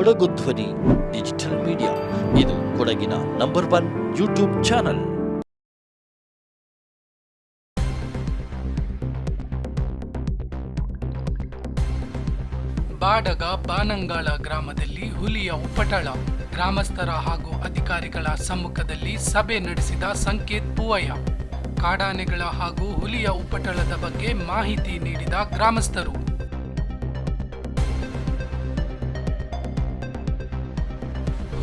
ಕೊಡಗು ಧ್ವನಿ, digital media. ಇದು ಕೊಡಗಿನ number one YouTube channel. Badaga ಬಾನಂಗಾಳ ಗ್ರಾಮದಲ್ಲಿ ಹುಲಿಯ ಉಪಟಳ. ಗ್ರಾಮಸ್ಥರ ಹಾಗೂ ಅಧಿಕಾರಿಗಳ ಸಮ್ಮುಖದಲ್ಲಿ ಸಭೆ ನಡೆಸಿದ ಸಂಕೇತ್ ಪೂವಯ್ಯ. ಕಾಡಾನೆಗಳ ಹಾಗೂ ಹುಲಿಯ ಉಪಟಳದ ಬಗ್ಗೆ ಮಾಹಿತಿ ನೀಡಿದ ಗ್ರಾಮಸ್ಥರು.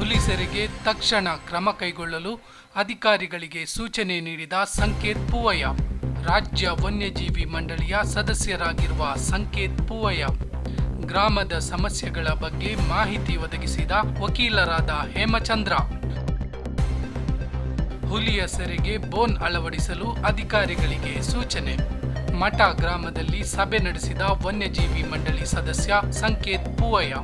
ಹುಲಿ ಸೆರೆಗೆ ತಕ್ಷಣ ಕ್ರಮ ಕೈಗೊಳ್ಳಲು ಅಧಿಕಾರಿಗಳಿಗೆ ಸೂಚನೆ ನೀಡಿದ ಸಂಕೇತ್ ಪೂವಯ್ಯ. ರಾಜ್ಯ ವನ್ಯಜೀವಿ ಮಂಡಳಿಯ ಸದಸ್ಯರಾಗಿರುವ ಸಂಕೇತ್ ಪೂವಯ್ಯ. ಗ್ರಾಮದ ಸಮಸ್ಯೆಗಳ ಬಗ್ಗೆ ಮಾಹಿತಿ ಒದಗಿಸಿದ ವಕೀಲರಾದ ಹೇಮಚಂದ್ರ. ಹುಲಿಯ ಸೆರೆಗೆ ಬೋನ್ ಅಳವಡಿಸಲು ಅಧಿಕಾರಿಗಳಿಗೆ ಸೂಚನೆ. ಮಠ ಗ್ರಾಮದಲ್ಲಿ ಸಭೆ ನಡೆಸಿದ ವನ್ಯಜೀವಿ ಮಂಡಳಿ ಸದಸ್ಯ ಸಂಕೇತ್ ಪೂವಯ್ಯ.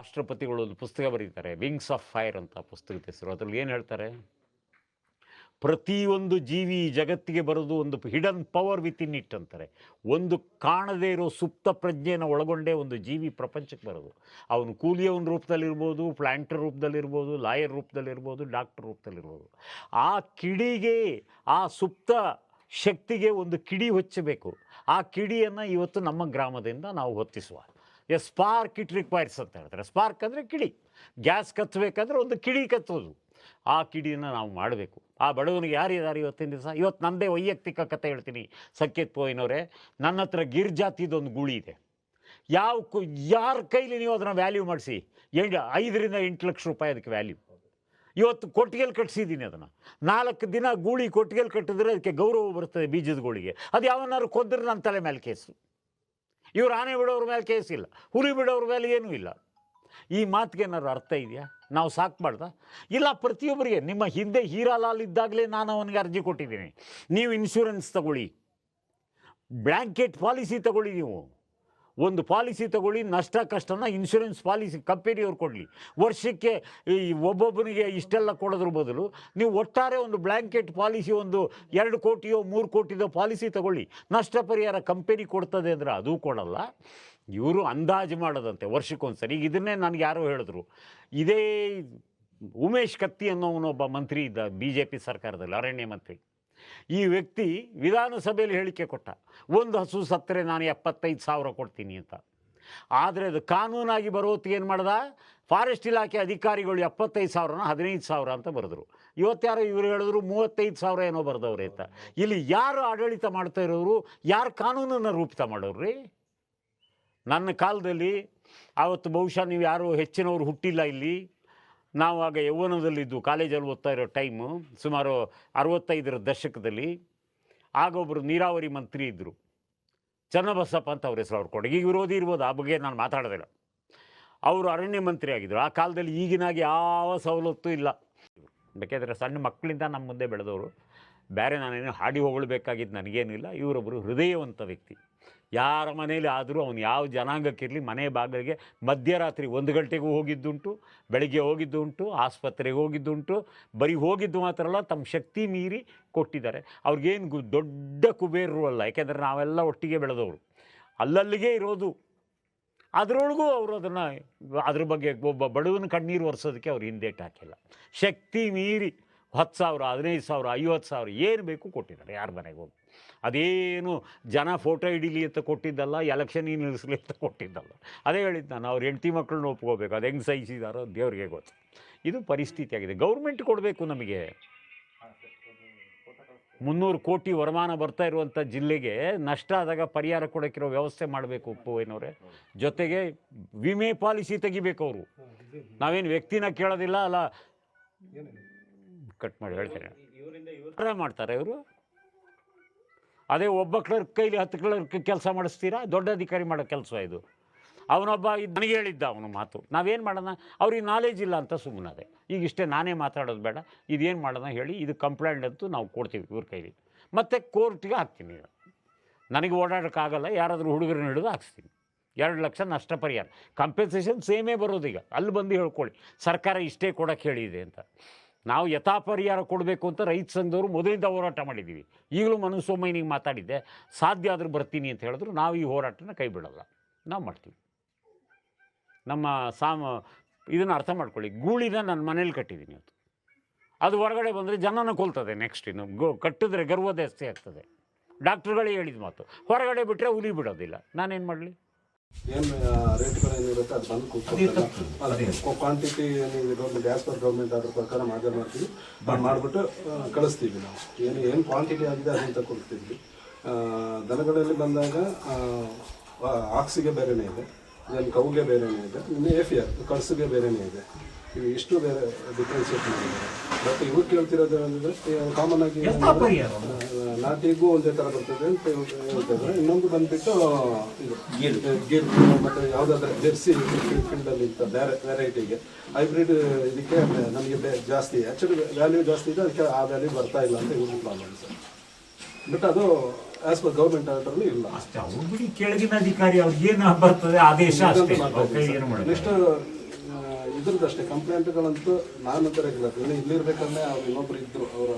ರಾಷ್ಟ್ರಪತಿಗಳು ಒಂದು ಪುಸ್ತಕ ಬರೀತಾರೆ ವಿಂಗ್ಸ್ ಆಫ್ ಫೈರ್ ಅಂತ ಪುಸ್ತಕದ ಹೆಸರು. ಅದರಲ್ಲಿ ಏನು ಹೇಳ್ತಾರೆ? ಪ್ರತಿಯೊಂದು ಜೀವಿ ಜಗತ್ತಿಗೆ ಬರೋದು ಒಂದು hidden power within it ಅಂತಾರೆ. ಒಂದು ಕಾಣದೇ ಇರೋ ಸುಪ್ತ ಪ್ರಜ್ಞೆಯನ್ನು ಒಳಗೊಂಡೇ ಒಂದು ಜೀವಿ ಪ್ರಪಂಚಕ್ಕೆ ಬರೋದು. ಅವನು ಕೂಲಿಯವನ ರೂಪದಲ್ಲಿರ್ಬೋದು ಪ್ಲಾಂಟರ್ ರೂಪದಲ್ಲಿರ್ಬೋದು ಲಾಯರ್ ರೂಪದಲ್ಲಿರ್ಬೋದು ಡಾಕ್ಟರ್ ರೂಪದಲ್ಲಿರ್ಬೋದು. ಆ ಕಿಡಿಗೆ, ಆ ಸುಪ್ತ ಶಕ್ತಿಗೆ ಒಂದು ಕಿಡಿ ಹೊಚ್ಚಬೇಕು. ಆ ಕಿಡಿಯನ್ನು ಇವತ್ತು ನಮ್ಮ ಗ್ರಾಮದಿಂದ ನಾವು ಹೊತ್ತಿಸುವ. ಎ ಸ್ಪಾರ್ಕ್ ಇಟ್ ರಿಕ್ವೈರ್ಸ್ ಅಂತ ಹೇಳ್ತಾರೆ. ಸ್ಪಾರ್ಕ್ ಅಂದರೆ ಕಿಡಿ. ಗ್ಯಾಸ್ ಕತ್ತಬೇಕಂದ್ರೆ ಒಂದು ಕಿಡಿ ಕತ್ತೋದು ಆ ಕಿಡಿಯನ್ನು ನಾವು ಮಾಡಬೇಕು. ಆ ಬಡವನಿಗೆ ಯಾರಿದ್ದಾರೆ ಇವತ್ತಿನ ದಿವಸ? ಇವತ್ತು ನನ್ನದೇ ವೈಯಕ್ತಿಕ ಕಥೆ ಹೇಳ್ತೀನಿ. ಸಂಕೇತ್ ಪೋಯಿನವರೇ, ನನ್ನ ಹತ್ರ ಗಿರ್ ಜಾತಿದೊಂದು ಗುಳಿ ಇದೆ. ಯಾವ ಕು, ಯಾರ ಕೈಲಿ ನೀವು ಅದನ್ನು ವ್ಯಾಲ್ಯೂ ಮಾಡಿಸಿ? ಎಂಟು ಐದರಿಂದ ಎಂಟು ಲಕ್ಷ ರೂಪಾಯಿ ಅದಕ್ಕೆ ವ್ಯಾಲ್ಯೂ ಇವತ್ತು ಕೊಟ್ಟಿಗೆಲ್ ಕಟ್ಸಿದ್ದೀನಿ ಅದನ್ನು. ನಾಲ್ಕು ದಿನ ಗೂಳಿ ಕೊಟ್ಟಿಗೆಲ್ ಕಟ್ಟಿದ್ರೆ ಅದಕ್ಕೆ ಗೌರವ ಬರ್ತದೆ ಬೀಜದ ಗೋಳಿಗೆ. ಅದು ಯಾವನ್ನಾರು ಕೊಂದ್ರೆ ನನ್ನ ತಲೆ ಮೇಲೆ ಕೇಸು ಇವ್ರು ಆನೆ ಬಿಡೋರ ಮೇಲೆ ಕೇಸ್ ಇಲ್ಲ, ಹುಲಿ ಬಿಡೋರ ಮೇಲೆ ಏನೂ ಇಲ್ಲ. ಈ ಮಾತಿಗೆ ಏನಾದ್ರು ಅರ್ಥ ಇದೆಯಾ? ನಾವು ಸಾಕ್ಬಾರ್ದ? ಇಲ್ಲ, ಪ್ರತಿಯೊಬ್ಬರಿಗೆ, ನಿಮ್ಮ ಹಿಂದೆ ಹೀರಾಲಾಲ್ ಇದ್ದಾಗಲೇ ನಾನು ಅವನಿಗೆ ಅರ್ಜಿ ಕೊಟ್ಟಿದ್ದೀನಿ. ನೀವು ಇನ್ಶೂರೆನ್ಸ್ ತಗೊಳ್ಳಿ. ಬ್ಲ್ಯಾಂಕೆಟ್ ಪಾಲಿಸಿ ತಗೊಳ್ಳಿ ನೀವು. ಒಂದು ಪಾಲಿಸಿ ತಗೊಳ್ಳಿ, ನಷ್ಟ ಕಷ್ಟನ ಇನ್ಶೂರೆನ್ಸ್ ಪಾಲಿಸಿ ಕಂಪೆನಿಯವ್ರು ಕೊಡಲಿ. ವರ್ಷಕ್ಕೆ ಈ ಒಬ್ಬೊಬ್ಬನಿಗೆ ಇಷ್ಟೆಲ್ಲ ಕೊಡೋದ್ರ ಬದಲು ನೀವು ಒಟ್ಟಾರೆ ಒಂದು ಬ್ಲ್ಯಾಂಕೆಟ್ ಪಾಲಿಸಿ, ಒಂದು ಎರಡು ಕೋಟಿಯೋ, ಮೂರು ಕೋಟಿದೋ ಪಾಲಿಸಿ ತಗೊಳ್ಳಿ. ನಷ್ಟ ಪರಿಹಾರ ಕಂಪೆನಿ ಕೊಡ್ತದೆ ಅಂದರೆ ಅದು ಕೊಡಲ್ಲ. ಇವರು ಅಂದಾಜು ಮಾಡೋದಂತೆ ವರ್ಷಕ್ಕೊಂದ್ಸರಿ. ಈಗ ಇದನ್ನೇ ನನಗೆ ಯಾರೋ ಹೇಳಿದ್ರು. ಇದೇ ಉಮೇಶ್ ಕತ್ತಿ ಅನ್ನೋವನೊಬ್ಬ ಮಂತ್ರಿ ಇದ್ದ ಬಿ ಜೆ ಪಿ ಸರ್ಕಾರದಲ್ಲಿ, ಅರಣ್ಯ ಮಂತ್ರಿ. ಈ ವ್ಯಕ್ತಿ ವಿಧಾನಸಭೆಯಲ್ಲಿ ಹೇಳಿಕೆ ಕೊಟ್ಟ. ಒಂದು ಹಸು ಸತ್ತರೆ ನಾನು ಎಪ್ಪತ್ತೈದು ಸಾವಿರ ಕೊಡ್ತೀನಿ ಅಂತ. ಆದರೆ ಅದು ಕಾನೂನಾಗಿ ಬರೋತ್ತಿಗೆ ಏನು ಮಾಡ್ದ? ಫಾರೆಸ್ಟ್ ಇಲಾಖೆ ಅಧಿಕಾರಿಗಳು ಎಪ್ಪತ್ತೈದು ಸಾವಿರನ ಹದಿನೈದು ಸಾವಿರ ಅಂತ ಬರೆದ್ರು. ಇವತ್ತಾರು ಇವರು ಹೇಳಿದ್ರು ಮೂವತ್ತೈದು ಸಾವಿರ ಏನೋ ಬರೆದವ್ರೆ ಅಂತ. ಇಲ್ಲಿ ಯಾರು ಆಡಳಿತ ಮಾಡ್ತಾ ಇರೋರು? ಯಾರು ಕಾನೂನನ್ನು ರೂಪಿತ ಮಾಡೋರು ರೀ ನನ್ನ ಕಾಲದಲ್ಲಿ ಆವತ್ತು ಬಹುಶಃ ನೀವು ಯಾರು ಹೆಚ್ಚಿನವರು ಹುಟ್ಟಿಲ್ಲ ಇಲ್ಲಿ. ನಾವು ಆಗ ಯೌವನದಲ್ಲಿದ್ದು ಕಾಲೇಜಲ್ಲಿ ಓದ್ತಾ ಇರೋ ಟೈಮು ಸುಮಾರು ಅರವತ್ತೈದರ ದಶಕದಲ್ಲಿ ಆಗ ಒಬ್ಬರು ನೀರಾವರಿ ಮಂತ್ರಿ ಇದ್ದರು ಚನ್ನಬಸಪ್ಪ ಅಂತ ಅವ್ರ ಹೆಸರು ಅವ್ರು ಕೊಡಗಿ ವಿರೋಧಿ ಇರ್ಬೋದು, ಆ ಬಗ್ಗೆ ನಾನು ಮಾತಾಡೋದಿಲ್ಲ. ಅವರು ಅರಣ್ಯ ಮಂತ್ರಿ ಆಗಿದ್ದರು ಆ ಕಾಲದಲ್ಲಿ ಈಗಿನಾಗಿ ಯಾವ ಸವಲತ್ತು ಇಲ್ಲ. ಬೇಕಾದರೆ ಸಣ್ಣ ಮಕ್ಕಳಿಂದ ನಮ್ಮ ಮುಂದೆ ಬೆಳೆದವರು. ಬೇರೆ ನಾನೇನು ಹಾಡಿ ಹೊಗಳಬೇಕಾಗಿದ್ದು ನನಗೇನಿಲ್ಲ. ಇವರೊಬ್ಬರು ಹೃದಯವಂತ ವ್ಯಕ್ತಿ. ಯಾರ ಮನೇಲಿ ಆದರೂ ಅವನು ಯಾವ ಜನಾಂಗಕ್ಕಿರಲಿ ಮನೆ ಬಾಗಿಲಿಗೆ ಮಧ್ಯರಾತ್ರಿ ಒಂದು ಗಂಟೆಗೂ ಹೋಗಿದ್ದುಂಟು, ಬೆಳಗ್ಗೆ ಹೋಗಿದ್ದುಂಟು, ಆಸ್ಪತ್ರೆಗೆ ಹೋಗಿದ್ದುಂಟು, ಬರೀ ಹೋಗಿದ್ದು ಮಾತ್ರ ಅಲ್ಲ, ತಮ್ಮ ಶಕ್ತಿ ಮೀರಿ ಕೊಟ್ಟಿದ್ದಾರೆ. ಅವ್ರಿಗೇನು ದೊಡ್ಡ ಕುಬೇರರು ಅಲ್ಲ, ಯಾಕೆಂದರೆ ನಾವೆಲ್ಲ ಒಟ್ಟಿಗೆ ಬೆಳೆದವರು. ಅಲ್ಲಲ್ಲಿಗೆ ಇರೋದು. ಅದರೊಳಗೂ ಅವರು ಅದನ್ನು, ಅದ್ರ ಬಗ್ಗೆ ಒಬ್ಬ ಬಡವನ ಕಣ್ಣೀರು ಒರೆಸೋದಕ್ಕೆ ಅವ್ರು ಹಿಂದೇಟು ಹಾಕಿಲ್ಲ. ಶಕ್ತಿ ಮೀರಿ ಹತ್ತು ಸಾವಿರ, ಹದಿನೈದು ಸಾವಿರ, ಐವತ್ತು ಸಾವಿರ ಏನು ಬೇಕು ಕೊಟ್ಟಿದ್ದಾರೆ ಯಾರ ಮನೆಗೆ ಹೋಗಿ. ಅದೇನು ಜನ ಫೋಟೋ ಹಿಡೀಲಿ ಅಂತ ಕೊಟ್ಟಿದ್ದಲ್ಲ ಎಲೆಕ್ಷನಿಗೆ ನಿಲ್ಲಿಸಲಿ ಅಂತ ಕೊಟ್ಟಿದ್ದಲ್ಲ. ಅದೇ ಹೇಳಿದ್ದು ನಾನು, ಅವ್ರು ಹೆಂಡತಿ ಮಕ್ಕಳನ್ನ ಒಪ್ಕೋಬೇಕು. ಅದು ಹೆಂಗೆ ಸಹಿಸಿದಾರೋ ದೇವ್ರಿಗೆ ಗೊತ್ತು. ಇದು ಪರಿಸ್ಥಿತಿ ಆಗಿದೆ. ಗೌರ್ಮೆಂಟ್ ಕೊಡಬೇಕು ನಮಗೆ. ಮುನ್ನೂರು ಕೋಟಿ ವರಮಾನ ಬರ್ತಾ ಇರುವಂಥ ಜಿಲ್ಲೆಗೆ ನಷ್ಟ ಆದಾಗ ಪರಿಹಾರ ಕೊಡೋಕ್ಕಿರೋ ವ್ಯವಸ್ಥೆ ಮಾಡಬೇಕು ಉಪ್ಪುವೈನವರೇ. ಜೊತೆಗೆ ವಿಮೆ ಪಾಲಿಸಿ ತೆಗಿಬೇಕು ಅವರು. ನಾವೇನು ವ್ಯಕ್ತಿನ ಕೇಳೋದಿಲ್ಲ, ಅಲ್ಲ. ಕಟ್ ಮಾಡಿ ಹೇಳ್ತಾರೆ ಇವರೇ ಮಾಡ್ತಾರೆ ಇವರು. ಅದೇ ಒಬ್ಬ ಕ್ಲರ್ಕ್ ಕೈಲಿ ಹತ್ತು ಕ್ಲರ್ಕ್ ಕೆಲಸ ಮಾಡಿಸ್ತೀರಾ? ದೊಡ್ಡ ಅಧಿಕಾರಿ ಮಾಡೋ ಕೆಲಸ ಇದು. ಅವನೊಬ್ಬ ಇದು ನನಗೆ ಹೇಳಿದ್ದ ಅವನ ಮಾತು. ನಾವೇನು ಮಾಡೋಣ? ಅವ್ರಿಗೆ ನಾಲೇಜ್ ಇಲ್ಲ ಅಂತ ಸುಮ್ಮನದೆ ಈಗ ಇಷ್ಟೇ ನಾನೇ ಮಾತಾಡೋದು ಬೇಡ. ಇದೇನು ಮಾಡೋಣ ಹೇಳಿ, ಇದು ಕಂಪ್ಲೇಂಟ್ ಅಂತೂ ನಾವು ಕೊಡ್ತೀವಿ ಇವ್ರ ಕೈಲಿ. ಮತ್ತು ಕೋರ್ಟ್ಗೆ ಹಾಕ್ತೀನಿ ನನಗೆ ಓಡಾಡೋಕ್ಕಾಗಲ್ಲ, ಯಾರಾದರೂ ಹುಡುಗರನ್ನ ಹಿಡಿದು ಹಾಕ್ಸ್ತೀನಿ. ಎರಡು ಲಕ್ಷ ನಷ್ಟ ಪರಿಹಾರ. ಕಂಪೆನ್ಸೇಷನ್ ಸೇಮೇ ಬರೋದೀಗ ಅಲ್ಲಿ ಬಂದು ಹೇಳ್ಕೊಳ್ಳಿ. ಸರ್ಕಾರ ಇಷ್ಟೇ ಕೊಡೋಕ್ಕೆ ಹೇಳಿದೆ ಅಂತ. ನಾವು ಯಥಾಪರಿಹಾರ ಕೊಡಬೇಕು ಅಂತ ರೈತ ಸಂಘದವರು ಮೊದಲಿಂದ ಹೋರಾಟ ಮಾಡಿದ್ದೀವಿ. ಈಗಲೂ ಮನಸ್ಸೊಮ್ಮನಿಗೆ ಮಾತಾಡಿದ್ದೆ, ಸಾಧ್ಯ ಆದರೂ ಬರ್ತೀನಿ ಅಂತ ಹೇಳಿದ್ರು, ನಾವು ಈ ಹೋರಾಟನ ಕೈ ಬಿಡಲ್ಲ. ನಾವು ಮಾಡ್ತೀವಿ. ನಮ್ಮ ಸಾಮ, ಇದನ್ನು ಅರ್ಥ ಮಾಡ್ಕೊಳ್ಳಿ, ಗೂಳಿನ ನನ್ನ ಮನೇಲಿ ಕಟ್ಟಿದ್ದೀನಿ ಅದು ಅದು ಹೊರಗಡೆ ಬಂದರೆ ಜನನ ಕೊಲ್ತದೆ ನೆಕ್ಸ್ಟ್ ಇನ್ನು, ಗೋ, ಕಟ್ಟಿದ್ರೆ ಗರ್ವ ಜಾಸ್ತಿ ಆಗ್ತದೆ. ಡಾಕ್ಟ್ರುಗಳೇ ಹೇಳಿದ ಮಾತು. ಹೊರಗಡೆ ಬಿಟ್ಟರೆ ಉಲಿ ಬಿಡೋದಿಲ್ಲ. ನಾನೇನು ಮಾಡಲಿ? ಏನು ರೇಟ್ಗಳು ಏನಿರುತ್ತೆ ಅದು ಬಂದು ಕೂತ್ಕೊಳ್ತಾರೆ ಕ್ವಾಂಟಿಟಿ ಏನಿದೆ ಗೌರ್ಮೆಂಟ್ ಗ್ಯಾಸ್ ಪರ್ ಗೌರ್ಮೆಂಟ್ ಅದ್ರ ಪ್ರಕಾರ ಮಾಜರ್ ಮಾಡ್ತೀವಿ. ಅದು ಮಾಡಿಬಿಟ್ಟು ಕಳಿಸ್ತೀವಿ ನಾವು. ಏನು ಏನು ಕ್ವಾಂಟಿಟಿ ಆಗಿದೆ ಅದನ್ನ ಆ, ದನಗಳಲ್ಲಿ ಬಂದಾಗ ಆಕ್ಸಿಗೆ ಬೇರೆನೇ ಇದೆ. ದೆನ್ ಕೌಗೆ ಬೇರೆನೇ ಇದೆ. ಇನ್ನು ಎಫ್ ಆರ್ ಕಳ್ಸಿಗೆ ಬೇರೆನೇ ಇದೆ. ಇವು ಇಷ್ಟು ಬೇರೆ ಡಿಫ್ರೆನ್ಸಿಯೇಟ್ ಮಾಡಿದ್ದಾರೆ ಬಟ್ ಇವ್ರು ಕೇಳ್ತಿರೋದು ಅಂದರೆ ಕಾಮನ್ ಆಗಿ ನಾಟಿಗೂ ಒಂದೇ ಥರ ಬರ್ತದೆ ಅಂತ ಹೇಳ್ತಿದ್ದಾರೆ. ಇನ್ನೊಂದು ಬಂದುಬಿಟ್ಟು ಇದು ಗಿರ್. ಮತ್ತೆ ಯಾವುದಾದ್ರೆ ಜೆರ್ಸಿ ಫೀಲ್ಡಲ್ಲಿ ಇಂಥ ಬೇರೆ ವೆರೈಟಿಗೆ ಹೈಬ್ರಿಡ್ ಇದಕ್ಕೆ ನಮಗೆ ಬೇ ಜಾಸ್ತಿ ಆ್ಯಕ್ಚುಲಿ ವ್ಯಾಲ್ಯೂ ಜಾಸ್ತಿ ಇದೆ ಅದಕ್ಕೆ ಆ ವ್ಯಾಲ್ಯೂ ಬರ್ತಾ ಇಲ್ಲ ಅಂತ ಇವ್ರ ಪ್ರಾಬ್ಲಮ್ ಸರ್ ಬಟ್ ಅದು ಆಸ್ ಪರ್ ಗೌರ್ಮೆಂಟ್ ಆರ್ಡರ್ಲಿ ಇಲ್ಲ. ಅಷ್ಟೇ ಅವ್ರು ಬಿಡಿ ಕೆಳಗಿನ ಅಧಿಕಾರಿ ಅವ್ರಿಗೆ ಏನು ಬರ್ತದೆ ಆದೇಶ ಅಷ್ಟೇ. ನೆಕ್ಸ್ಟ್ ಇದ್ರದ್ದು ಅಷ್ಟೇ ಕಂಪ್ಲೇಂಟ್ಗಳಂತೂ ನಾನು ರೆಗ್ಯುಲರ್ ಇಲ್ಲಿ ಇಲ್ಲಿರ್ಬೇಕಾದ್ರೆ ಅವ್ರು ಇನ್ನೊಬ್ರು ಇದ್ರು, ಅವ್ರು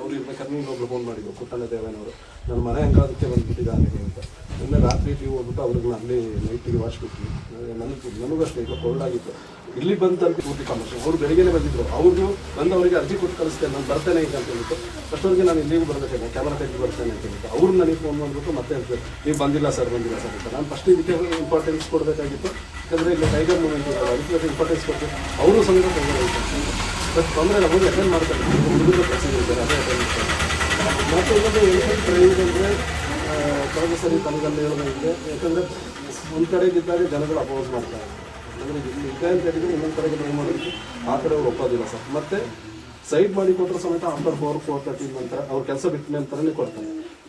ಅವ್ರು ಇರ್ಬೇಕಾದ್ರೆ ಇನ್ನೊಬ್ರು ಫೋನ್ ಮಾಡಿದ್ರು ಪುಟ್ಟಣ್ಣ ದೇವೇನವರು. ನನ್ನ ಮನೆ ಹೆಂಗಾದಕ್ಕೆ ಬಂದ್ಬಿಟ್ಟಿದ್ದಾನೆ ಅಂತ. ನಿನ್ನೆ ರಾತ್ರಿ ಟಿವಿ ಹೋಗ್ಬಿಟ್ಟು ಅವ್ರಿಗೆ ಅಲ್ಲಿ ನೈಟಿಗೆ ವಾಶ್ ಬಿಟ್ವಿ ನನಗೆ ನನಗಷ್ಟೇ ಈಗ ಕೋಲ್ಡ್ ಆಗಿತ್ತು. ಇಲ್ಲಿ ತಲುಪಿ ಪೂರ್ತಿ ಕಾಂಬಿನೇಷನ್ ಅವ್ರು ಬೆಳಿಗ್ಗೆನೆ ಬಂದಿದ್ರು. ಅವ್ರನ್ನು ಬಂದು ಅವರಿಗೆ ಅರ್ಜಿ ಕೊಟ್ಟು ಕಳಿಸ್ತೇನೆ ನಾನು ಬರ್ತೇನೆ ಈಗ ಅಂತ ಹೇಳ್ಬಿಟ್ಟು. ಅಷ್ಟೊಂದಿಗೆ ನಾನು ಇಲ್ಲಿಗೂ ಬರಬೇಕೇನೆ ಕ್ಯಾಮರಾ ತೆಗೆದು ಬರ್ತೇನೆ ಅಂತ ಹೇಳ್ಬಿಟ್ಟು. ಅವ್ರು ನನಗೆ ಫೋನ್ ಮಾಡಿಬಿಟ್ಟು ಮತ್ತೆ ಹೇಳ್ತಾರೆ, ನೀವು ಬಂದಿಲ್ಲ ಸರ್ ಬಂದಿಲ್ಲ ಸರ್ ಅಂತ. ನಾನು ಫಸ್ಟ್ ಇದಕ್ಕೆ ಇಂಪಾರ್ಟೆನ್ಸ್ ಕೊಡಬೇಕಾಗಿತ್ತು. ಯಾಕಂದರೆ ಇಲ್ಲಿ ಟೈಗರ್ ಮೂಮೆಂಟ್ ಇರ್ತಾರೆ ಅದಕ್ಕೆ ಇಂಪಾರ್ಟೆನ್ಸ್ ಕೊಟ್ಟು ಅವರು ಟೈಗರ್ ಬಟ್ ತೊಂದರೆ ನಮಗೆ ಅಟೆಂಡ್ ಮಾಡ್ತಾರೆ. ಹುಡುಗರು ಇದ್ದಾರೆ, ಅದೇ ಅಟೆಂಡ್ ಮಾಡ್ತಾರೆ. ಮತ್ತು ಇನ್ನೊಂದು ಟ್ರೈನಿಂಗ್ ಅಂದರೆ ಕಳೆದ ಸರಿ ತನಗಲ್ಲಿ ಹೇಳೋದಂದ್ರೆ ಯಾಕಂದರೆ ಒಂದು ಕಡೆಗಿದ್ದಾಗ ಜನಗಳು ಅಪೋಸ್ ಮಾಡ್ತಾರೆ ಅಂದರೆ ಇಲ್ಲಿ ಇದೆ ಅಂತ ಹೇಳಿದರೆ ಇನ್ನೊಂದು ಕಡೆಗೆ ಟ್ರೈ ಮಾಡೋದಕ್ಕೆ ಆ ಕಡೆ ಅವ್ರು ಒಪ್ಪೋದಿಲ್ಲ ಸರ್. ಮತ್ತು ಸೈಡ್ ಮಾಡಿ ಕೊಟ್ಟರು ಸಮೇತ ಆಫ್ಟರ್ ಫೋರ್ ಫೋರ್ ತರ್ಟಿ ನಂತರ ಅವ್ರ ಕೆಲಸ ಬಿಟ್ಟ ನಂತರನೇ ಕೊಡ್ತಾರೆ.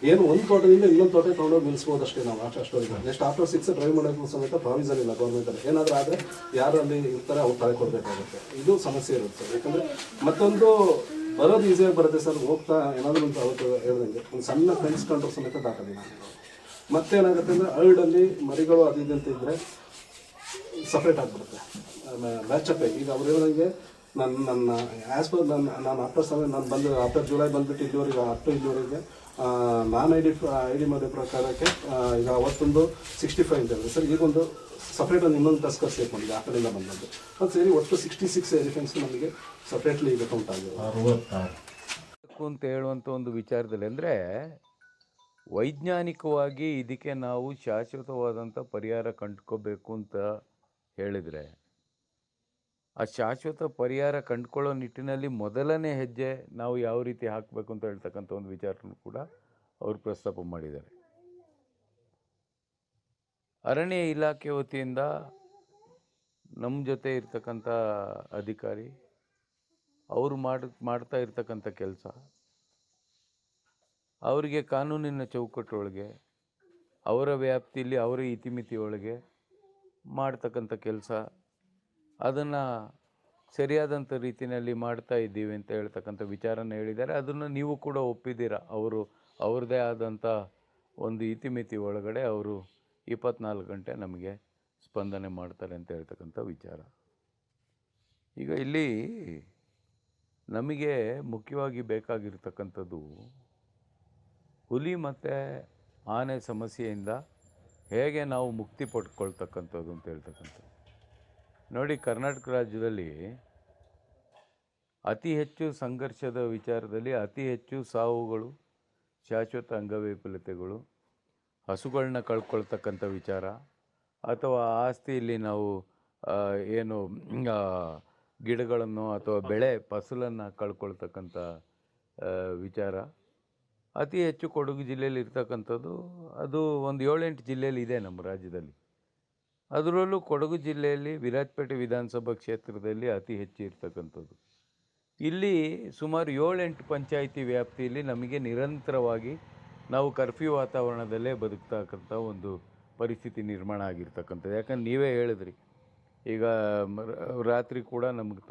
ಏನು ಒಂದು ತೋಟದಿಂದ ಇನ್ನೊಂದು ತೋಟ ತೊಗೊಂಡೋಗಿ ನಿಲ್ಲಿಸ್ಬೋದು ಅಷ್ಟೇ ನಾವು ಅಷ್ಟು ಅಷ್ಟು ನೆಕ್ಸ್ಟ್ ಆಫ್ಟರ್ ಸಿಕ್ಸ್ ಡ್ರೈವ್ ಮಾಡೋಕ್ಕೂ ಸಮೇತ ಪ್ರಾವಿಸನ್ ಇಲ್ಲ ಗೌರ್ಮೆಂಟಲ್ಲಿ ಏನಾದರೂ ಆದರೆ ಯಾರಲ್ಲಿ ಇರ್ತಾರೆ ಅವ್ರು ತಲೆ ಕೊಡಬೇಕಾಗುತ್ತೆ. ಇದು ಸಮಸ್ಯೆ ಇರುತ್ತೆ ಯಾಕಂದರೆ ಮತ್ತೊಂದು ಬರೋದು ಈಸಿಯಾಗಿ ಬರುತ್ತೆ ಸರ್. ಹೋಗ್ತಾ ಏನಾದರೂ ಅಂತ ಅವತ್ತು ಹೇಳ್ದಂಗೆ. ಒಂದು ಸಣ್ಣ ಫ್ರೆಂಡ್ಸ್ ಕಂಡ್ರು ಸಮೇತ ದಾಟಲಿಲ್ಲ ಮತ್ತೇನಾಗುತ್ತೆ ಅಂದರೆ ಅಲ್ಡಲ್ಲಿ ಮರಿಗಳು ಅದು ಇದು ಅಂತ ಇದ್ದರೆ ಸಪ್ರೇಟ್ ಆಗಿಬಿಡುತ್ತೆ. ಮ್ಯಾಚಪ್ ಈಗ ಅವ್ರು ಹೇಳಿದಂಗೆ ನನ್ನ ನನ್ನ ಆ್ಯಸ್ ಪರ್ ನನ್ನ ನಾನು ಆಫ್ಟರ್ ಸಮಯ ನಾನು ಬಂದು ಆಫ್ಟರ್ ಜುಲೈ ಬಂದುಬಿಟ್ಟು ಇಲ್ಲಿವರೆಗೆ ಅಪ್ ಟು ಇಲ್ಲಿವರೆಗೆ ನಾನು ಐ ಡಿ ಐ ಡಿ ಮಾಡಿದ ಪ್ರಕಾರಕ್ಕೆ ಈಗ ಅವತ್ತೊಂದು ಸಿಕ್ಸ್ಟಿ ಫೈವ್ ಹೇಳಿದೆ ಸರ್, ಈಗೊಂದು ಸಪ್ರೇಟ್ ಒಂದು ಇನ್ನೊಂದು ಟಸ್ಕರ್ ಸೇರ್ಕೊಂಡಿದೆ ಆ ಕಡೆಯಿಂದ ಬಂದದ್ದು. ಅದು ಸೇರಿ, ಒಟ್ಟು ಸಿಕ್ಸ್ಟಿ ಸಿಕ್ಸ್ ಎಲಿಫೆಂಟ್ಸ್ ನಮಗೆ ಸಪ್ರೇಟ್ಲಿ ಈಗ ಕೌಂಟ್ ಆಗಿದೆ. ಅಂತ ಹೇಳುವಂಥ ಒಂದು ವಿಚಾರದಲ್ಲಿ ಅಂದರೆ, ವೈಜ್ಞಾನಿಕವಾಗಿ ಇದಕ್ಕೆ ನಾವು ಶಾಶ್ವತವಾದಂಥ ಪರಿಹಾರ ಕಂಡುಕೋಬೇಕು ಅಂತ ಹೇಳಿದರೆ ಆ ಶಾಶ್ವತ ಪರಿಹಾರ ಕಂಡುಕೊಳ್ಳೋ ನಿಟ್ಟಿನಲ್ಲಿ ಮೊದಲನೇ ಹೆಜ್ಜೆ ನಾವು ಯಾವ ರೀತಿ ಹಾಕಬೇಕು ಅಂತ ಹೇಳ್ತಕ್ಕಂಥ ಒಂದು ವಿಚಾರವನ್ನು ಕೂಡ ಅವರು ಪ್ರಸ್ತಾಪ ಮಾಡಿದ್ದಾರೆ. ಅರಣ್ಯ ಇಲಾಖೆ ವತಿಯಿಂದ ನಮ್ಮ ಜೊತೆ ಇರ್ತಕ್ಕಂಥ ಅಧಿಕಾರಿ, ಅವರು ಮಾಡಿ, ಮಾಡ್ತಾ ಇರ್ತಕ್ಕಂಥ ಕೆಲಸ, ಅವರಿಗೆ ಕಾನೂನಿನ ಚೌಕಟ್ಟೊಳಗೆ, ಅವರ ವ್ಯಾಪ್ತಿಯಲ್ಲಿ ಅವರ ಇತಿಮಿತಿಯೊಳಗೆ ಮಾಡ್ತಕ್ಕಂಥ ಕೆಲಸ ಅದನ್ನು ಸರಿಯಾದಂಥ ರೀತಿಯಲ್ಲಿ ಮಾಡ್ತಾ ಇದ್ದೀವಿ ಅಂತ ಹೇಳ್ತಕ್ಕಂಥ ವಿಚಾರನ ಹೇಳಿದ್ದಾರೆ. ಅದನ್ನು ನೀವು ಕೂಡ ಒಪ್ಪಿದ್ದೀರಾ? ಅವರು, ಅವ್ರದ್ದೇ ಆದಂಥ ಒಂದು ಇತಿಮಿತಿ ಒಳಗಡೆ ಅವರು ಇಪ್ಪತ್ನಾಲ್ಕು ಗಂಟೆ ನಮಗೆ ಸ್ಪಂದನೆ ಮಾಡ್ತಾರೆ ಅಂತ ಹೇಳ್ತಕ್ಕಂಥ ವಿಚಾರ. ಈಗ ಇಲ್ಲಿ ನಮಗೆ ಮುಖ್ಯವಾಗಿ ಬೇಕಾಗಿರ್ತಕ್ಕಂಥದ್ದು ಹುಲಿ ಮತ್ತು ಆನೆ ಸಮಸ್ಯೆಯಿಂದ ಹೇಗೆ ನಾವು ಮುಕ್ತಿ ಪಡ್ಕೊಳ್ತಕ್ಕಂಥದ್ದು ಅಂತ ಹೇಳ್ತಕ್ಕಂಥದ್ದು. ನೋಡಿ, ಕರ್ನಾಟಕ ರಾಜ್ಯದಲ್ಲಿ ಅತಿ ಹೆಚ್ಚು ಸಂಘರ್ಷದ ವಿಚಾರದಲ್ಲಿ ಅತಿ ಹೆಚ್ಚು ಸಾವುಗಳು, ಶಾಶ್ವತ ಅಂಗವೈಫಲ್ಯತೆಗಳು ಹಸುಗಳನ್ನ ಕಳ್ಕೊಳ್ತಕ್ಕಂಥ ವಿಚಾರ, ಅಥವಾ ಆಸ್ತಿಯಲ್ಲಿ ನಾವು ಏನು ಗಿಡಗಳನ್ನು ಅಥವಾ ಬೆಳೆ, ಫಸಲನ್ನು ಕಳ್ಕೊಳ್ತಕ್ಕಂಥ ವಿಚಾರ. ಅತಿ ಹೆಚ್ಚು ಕೊಡಗು ಜಿಲ್ಲೆಯಲ್ಲಿ ಇರ್ತಕ್ಕಂಥದ್ದು ಅದು ಒಂದು ಏಳೆಂಟು ಜಿಲ್ಲೆಯಲ್ಲಿ ಇದೆ ನಮ್ಮ ರಾಜ್ಯದಲ್ಲಿ. ಅದರಲ್ಲೂ ಕೊಡಗು ಜಿಲ್ಲೆಯಲ್ಲಿ ವಿರಾಜಪೇಟೆ ವಿಧಾನಸಭಾ ಕ್ಷೇತ್ರದಲ್ಲಿ ಅತಿ ಹೆಚ್ಚು ಇರ್ತಕ್ಕಂಥದ್ದು. ಇಲ್ಲಿ ಸುಮಾರು ಏಳೆಂಟು ಪಂಚಾಯಿತಿ ವ್ಯಾಪ್ತಿಯಲ್ಲಿ ನಮಗೆ ನಿರಂತರವಾಗಿ ನಾವು ಕರ್ಫ್ಯೂ ವಾತಾವರಣದಲ್ಲೇ ಬದುಕ್ತಕ್ಕಂಥ ಒಂದು ಪರಿಸ್ಥಿತಿ ನಿರ್ಮಾಣ ಆಗಿರ್ತಕ್ಕಂಥದ್ದು. ಯಾಕಂದ್ರೆ ನೀವೇ ಹೇಳಿದ್ರಿ, ಈಗ ರಾತ್ರಿ ಕೂಡ ನಮಗೆ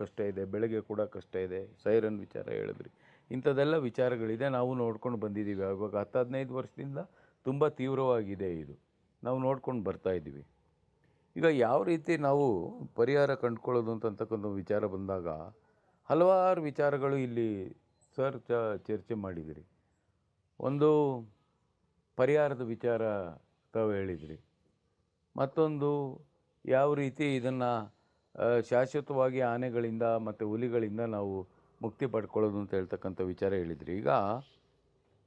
ಕಷ್ಟ ಇದೆ, ಬೆಳಗ್ಗೆ ಕೂಡ ಕಷ್ಟ ಇದೆ, ಸೈರನ್ ವಿಚಾರ ಹೇಳಿದ್ರಿ. ಇಂಥದ್ದೆಲ್ಲ ವಿಚಾರಗಳಿದೆ. ನಾವು ನೋಡ್ಕೊಂಡು ಬಂದಿದ್ದೀವಿ. ಆವಾಗ ಹತ್ತು ಹದಿನೈದು ವರ್ಷದಿಂದ ತುಂಬ ತೀವ್ರವಾಗಿದೆ ಇದು. ನಾವು ನೋಡ್ಕೊಂಡು ಬರ್ತಾ ಇದ್ದೀವಿ. ಈಗ ಯಾವ ರೀತಿ ನಾವು ಪರಿಹಾರ ಕಂಡುಕೊಳ್ಳೋದು ಅಂತಕ್ಕಂಥ ವಿಚಾರ ಬಂದಾಗ ಹಲವಾರು ವಿಚಾರಗಳು ಇಲ್ಲಿ ಸರ್ ಚ ಚರ್ಚೆ ಮಾಡಿದಿರಿ. ಒಂದು ಪರಿಹಾರದ ವಿಚಾರ ತಾವು ಹೇಳಿದಿರಿ. ಮತ್ತೊಂದು ಯಾವ ರೀತಿ ಇದನ್ನು ಶಾಶ್ವತವಾಗಿ ಆನೆಗಳಿಂದ ಮತ್ತು ಹುಲಿಗಳಿಂದ ನಾವು ಮುಕ್ತಿ ಪಡ್ಕೊಳ್ಳೋದು ಅಂತ ಹೇಳ್ತಕ್ಕಂಥ ವಿಚಾರ ಹೇಳಿದ್ರಿ. ಈಗ